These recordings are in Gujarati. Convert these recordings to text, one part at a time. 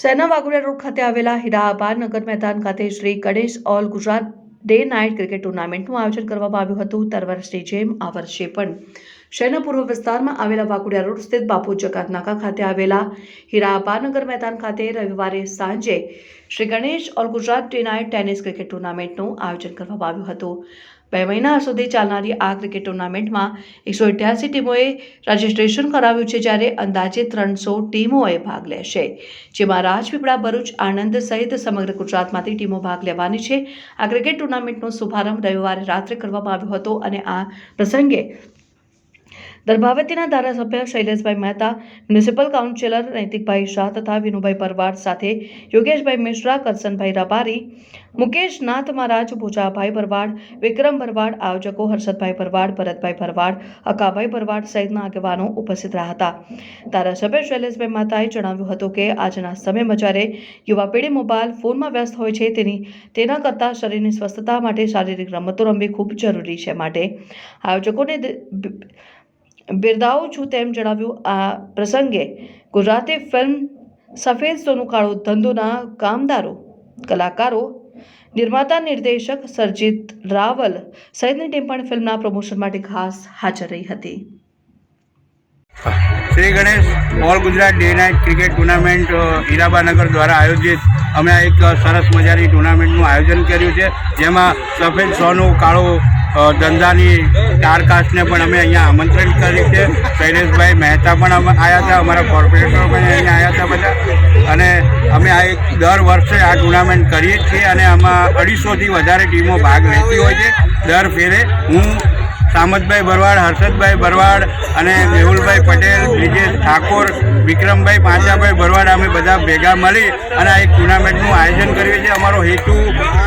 શહેરના વાઘોડિયા રોડ ખાતે આવેલા હીરાબા નગર મેદાન ખાતે Shri Ganesh all Gujarat day night cricket ટુર્નામેન્ટનું આયોજન કરવામાં આવ્યું હતું. દર વર્ષની જેમ આ વર્ષે પણ શહેરના પૂર્વ વિસ્તારમાં આવેલા વાઘોડિયા રોડ સ્થિત બાપુ જગાતનાકા ખાતે આવેલા હીરાબા નગર મેદાન ખાતે રવિવારે સાંજે Shri Ganesh all Gujarat day night tennis cricket ટુર્નામેન્ટનું આયોજન કરવામાં આવ્યું હતું. બે મહિના સુધી ચાલનારી આ ક્રિકેટ ટુર્નામેન્ટમાં એકસો અઠ્યાસી ટીમોએ રજીસ્ટ્રેશન કરાવ્યું છે જ્યારે અંદાજે ત્રણસો ટીમોએ ભાગ લેશે. જેમાં રાજપીપળા, ભરૂચ, આણંદ સહિત સમગ્ર ગુજરાતમાંથી ટીમો ભાગ લેવાની છે. આ ક્રિકેટ ટુર્નામેન્ટનો શુભારંભ રવિવારે રાત્રે કરવામાં આવ્યો હતો અને આ પ્રસંગે દર્ભાવતીના ધારાસભ્ય શૈલેષભાઈ મહેતા, મ્યુનિસિપલ કાઉન્સિલર નૈતિકભાઈ શાહ તથા વિનુભાઈ પરવાડ સાથે યોગેશભાઈ મિશ્રા કરસનભાઈ રબારી મુકેશ નાથ મહારાજ, ભોજાભાઈ ભરવાડ, વિક્રમ ભરવાડ, આયોજકો હર્ષદભાઈ ભરવાડ, ભરતભાઈ ભરવાડ, અકાભાઈ ભરવાડ સહિતના આગેવાનો ઉપસ્થિત રહ્યા હતા. ધારાસભ્ય શૈલેષભાઈ મહેતાએ જણાવ્યું હતું કે, આજના સમયમાં જ્યારે યુવા પેઢી મોબાઈલ ફોનમાં વ્યસ્ત હોય છે, તેની, તેના કરતાં શરીરની સ્વસ્થતા માટે શારીરિક રમતો રમવી ખૂબ જરૂરી છે માટે. આયોજકોને બિરદાવું છું તેમ જણાવ્યું આ પ્રસંગે ગુજરાતી ફિલ્મ સફેદ સોનું કાળો ધંધોના કામદારો, કલાકારો, નિર્માતા નિર્દેશક સરજીત રાવલ સહિતની ટીમ પણ ફિલ્મના પ્રમોશન માટે ખાસ હાજર રહી હતી. Shri Ganesh, all Gujarat day night cricket tournament Hirabanagar દ્વારા આયોજિત અમે એક સરસ મજાની ટુર્નામેન્ટનું આયોજન કર્યું છે, જેમાં સફેદ સોનું કાળું ધંધાની સ્ટારકાસ્ટને પણ અમે અહીંયા આમંત્રિત કરી છે. શૈલેષભાઈ મહેતા પણ અમે આવ્યા હતા, અમારા કોર્પોરેટરો પણ અહીંયા આવ્યા હતા બધા. અને અમે આ એક દર વર્ષે આ ટુર્નામેન્ટ કરીએ છીએ અને આમાં અઢીસોથી વધારે ટીમો ભાગ લેતી હોય છે. દર ફેરે હું સામતભાઈ ભરવાડ, હર્ષદભાઈ ભરવાડ અને મેહુલભાઈ પટેલ બ્રિજેશ ઠાકોર વિક્રમભાઈ પાંચાભાઈ ભરવાડ અમે બધા ભેગા મળી અને આ એક ટુર્નામેન્ટનું આયોજન કરીએ છીએ અમારો હેતુ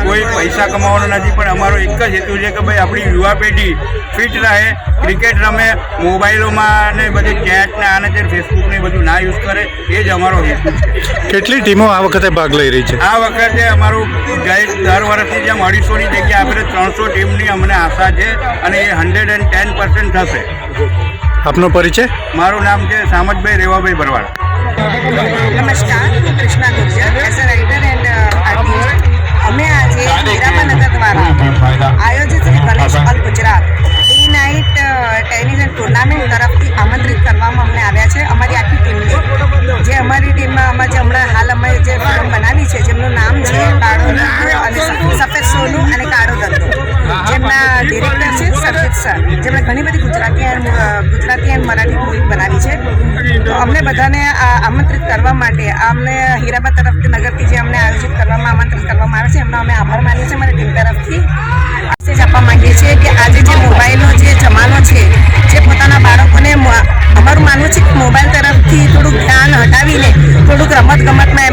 કોઈ પૈસા કમાવાનો નથી પણ અમારો એક જ હેતુ છે કે ભાઈ આપણી યુવા પેઢી ફિટ રહે ક્રિકેટ રમે મોબાઈલોમાં ને બધી ચેટ ને આને તે ફેસબુક ને બધું ના યુઝ કરે એ જ અમારો હેતુ કેટલી ટીમો આ વખતે ભાગ લઈ રહી છે? આ વખતે અમારું ગઈ દર વર્ષની જેમ અઢીસોની જગ્યાએ આપણે ત્રણસો ટીમની અમને આશા છે અને a hundred and ten percent થશે. આપનો પરિચય? મારું નામ છે સામતભાઈ રેવાભાઈ ભરવાડ. નમસ્કાર હું Krishna Gurjar as a writer and artist અમે આજે હીરાબાનગર દ્વારા આયોજિત કલેશ Ganesh all Gujarat. Day night tennis and tournament તરફથી આમંત્રિત કરવામાં અમને આવ્યા છે. અમારી આખી ટીમને જે અમારી ટીમમાં અમે જે હમણાં હાલ અમે જે ફિલ્મ બનાવી છે જેમનું નામ છે અને સફેદ ડિરેક્ટર છે સર જેમણે ઘણી બધી Gujarati and Gujarati and Marathi movie બનાવી છે. તો અમને બધાને આમંત્રિત કરવા માટે, અમને હીરાબા તરફથી, નગરથી જે અમને આયોજિત કરવામાં, આમંત્રિત કરવામાં આવે છે, એમનો અમે આભાર માનીએ છીએ અમારી ટીમ તરફથી. મેસેજ આપવા માંગીએ છીએ કે આજે જે મોબાઈલનો જે જમાનો છે, જે પોતાના બાળકોને અમારું માનવું છે કે મોબાઈલ તરફથી થોડુંક ધ્યાન હટાવીને, થોડુંક રમત ગમતમાં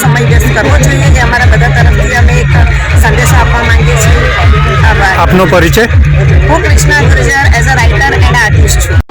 સમય વ્યસ્ત કરવો જોઈએ જે અમારા બધા તરફથી અમે એક સંદેશો આપવા માંગીએ છીએ. આપનો પરિચય? હું Krishna Gurjar as a writer and artist છું.